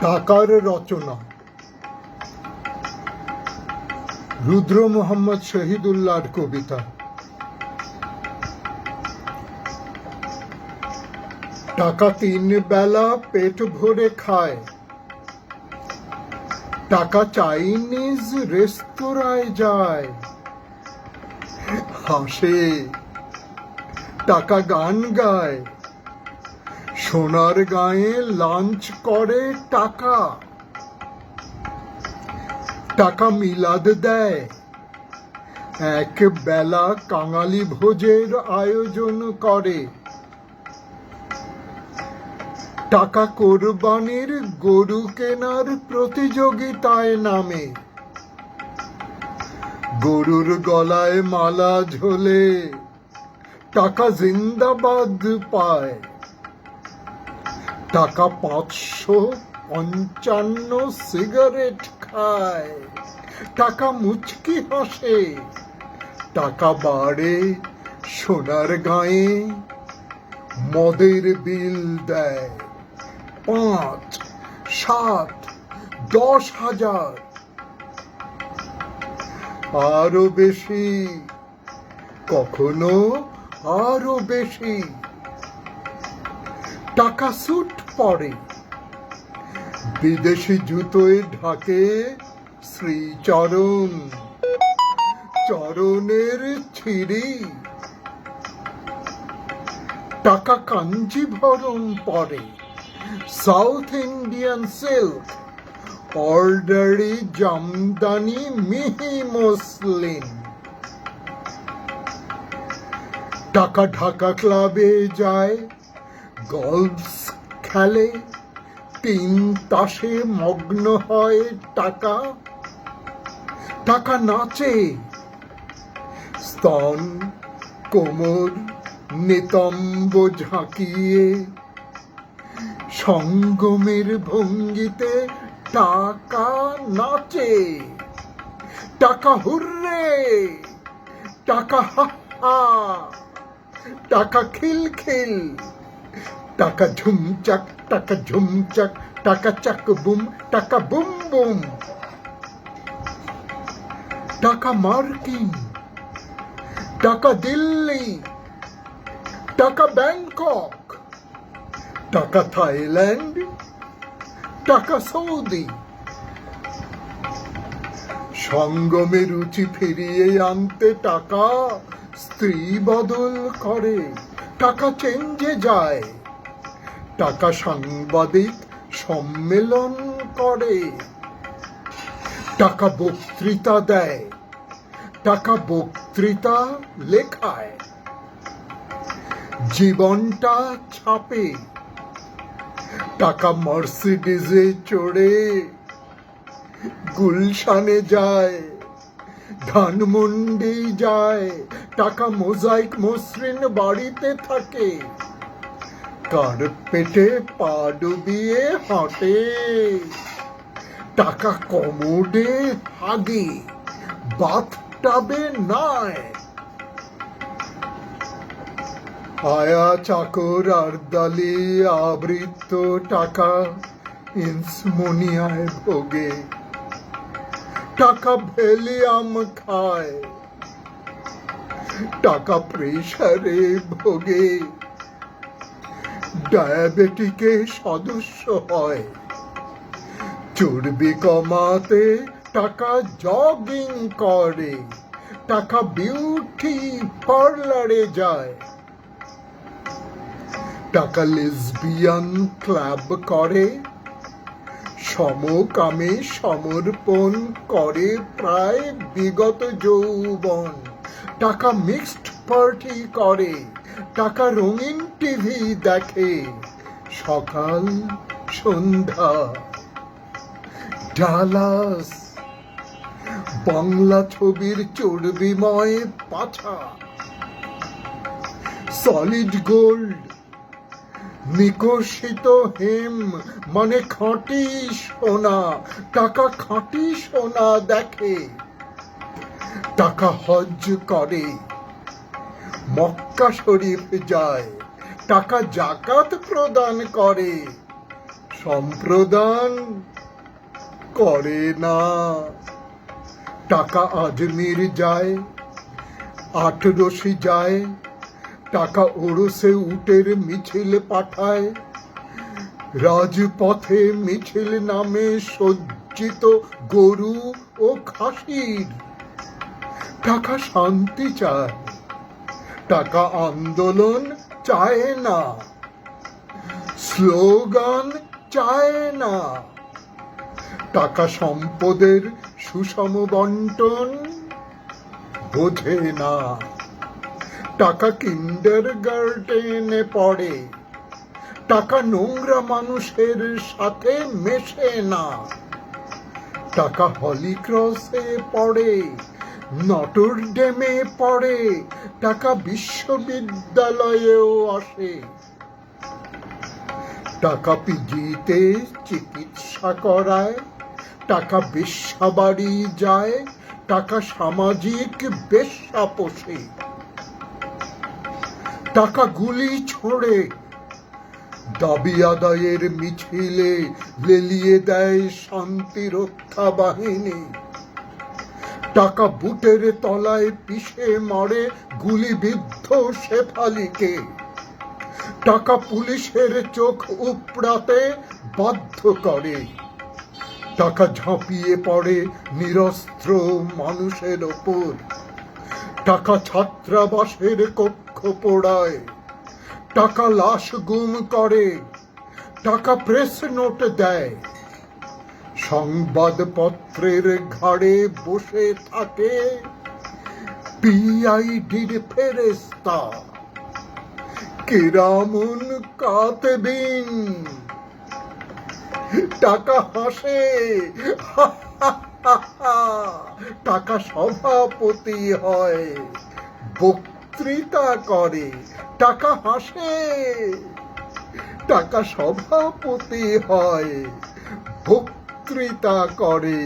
টাকার রচনা। রুদ্র মোহাম্মদ শহীদুল্লাহর কবিতা। টাকা তিন বেলা পেট ভরে খায়। টাকা চাইনিজ রেস্তোরাঁয় যায়। হাসে। টাকা গান গায়। সোনার গায়ে লাঞ্চ করে টাকা। টাকা মিলাদ দেয়। এক বেলা কাঙালি ভোজের আয়োজন করে। টাকা কোরবানির গরু কেনার প্রতিযোগিতায় নামে। গরুর গলায় মালা ঝোলে। টাকা জিন্দাবাদ পায়। টাকা পাঁচশো পঞ্চান্ন সিগারেট খায়। টাকা মুচকি হাসে। টাকা বাড়ে সোনার গায়ে। মদের বিল দেয় পাঁচ, সাত, দশ হাজার। আরও বেশি, কখনো আরও বেশি। টাকা স্যুট পরে। বিদেশি জুতোয় ঢাকে শ্রীচরণ। চরণের ছিঁড়ি। টাকা কাঞ্জিভরণ পরে। South Indian silk. অর্ডারি জামদানি মিহি মসলিন। টাকা ঢাকা ক্লাবে যায় গলফ খেলে তিন তাসে মগ্ন হয় টাকা। টাকা নাচে, স্তন কোমর নিতম্ব ঝাঁকিয়ে। সঙ্গমের ভঙ্গিতে টাকা নাচে, টাকা হুররে, টাকা হা টাকা খিলখিল। টাকা ঝুমচাক টাকা ঝুমচাক টাকা চাক বুম টাকা বুম বুম টাকা মার্কিন টাকা দিল্লি টাকা ব্যাংকক টাকা থাইল্যান্ড টাকা সৌদি সঙ্গমে রুচি ফিরিয়ে আনতে টাকা স্ত্রী বদল করে, টাকা চেঞ্জে যায়। টাকা সাংবাদিক সম্মেলন করে। টাকা বক্তৃতা দেয়। টাকা বক্তৃতা লেখায়। জীবনটা ছাপে। টাকা মার্সিডিজে চড়ে। গুলশানে যায়। ধানমন্ডি যায়। টাকা মোজাইক মসৃণ বাড়িতে থাকে। কার্পেটে পা ডুবিয়ে হাঁটে। টাকা কমোডে হাগে বাথটাবে নয়। আয়া চাকর আর দালি আবৃত্ত টাকা ইন্সমোনিয়ায় ভোগে। টাকা ভেলিয়াম খায়, টাকা প্রেশারে ভোগে। ডায়াবেটিকে সদস্য হয়। চর্বি কমাতে টাকা জগিং করে। টাকা বিউটি পার্লারে যায়। টাকা লেসবিয়ান ক্লাব করে। সমকামে সমর্পণ করে প্রায় বিগত যৌবন। টাকা মিক্সড পার্টি করে। টাকা রঙিন টিভি দেখে সকাল, সন্ধ্যা। ডালাস, বাংলা ছবির চর্বিময় পাছা সলিড গোল্ড নিকশিত হেম মানে খাঁটি সোনা, টাকা খাঁটি সোনা দেখে। টাকা হজ করে। মক্কা শরীফ যায়, টাকা জাকাত প্রদান করে। সম্প্রদান করে না। টাকা আজমির যায়, আট রশি যায়, টাকা ওরসে উটের মিছিল পাঠায়। রাজপথে মিছিল নামে সজ্জিত গরু ও খাসির। টাকা শান্তি চায় টাকা আন্দোলন চায় না, স্লোগান চায় না। টাকা সম্পদের সুষম বন্টন বোঝে না। টাকা কিন্ডার গার্ডেনে পড়ে, টাকা নোংরা মানুষের সাথে মেশে না। টাকা হলি ক্রসে পড়ে নটর ডেমে পড়ে টাকা বিশ্ববিদ্যালয়েও আসে। টাকা পিজিতে চিকিৎসা করায়, টাকা বেশ্যাবাড়ি যায়, টাকা সামাজিক বেশ্যা পোষে। টাকা গুলি ছোড়ে, দাবি আদায়ের মিছিলে লেলিয়ে দেয় শান্তি রক্ষা বাহিনী। টাকা বুটের তলায় পিষে মারে গুলিবিদ্ধ শেফালিকে। টাকা পুলিশের চোখ উপড়াতে বাধ্য করে। টাকা ঝাঁপিয়ে পড়ে নিরস্ত্র মানুষের ওপর। টাকা ছাত্রাবাসের কক্ষ পোড়ায়। টাকা লাশ গুম করে। টাকা প্রেস নোট দেয়। সংবাদপত্রের ঘাড়ে বসে থাকে পিআইডির ফেরেস্তা কেরামুন কাতবিন। টাকা হাসে। টাকা সভাপতি হয়। বক্তৃতা করে। টাকা হাসে। টাকা সভাপতি হয়। বক্তৃতা করে।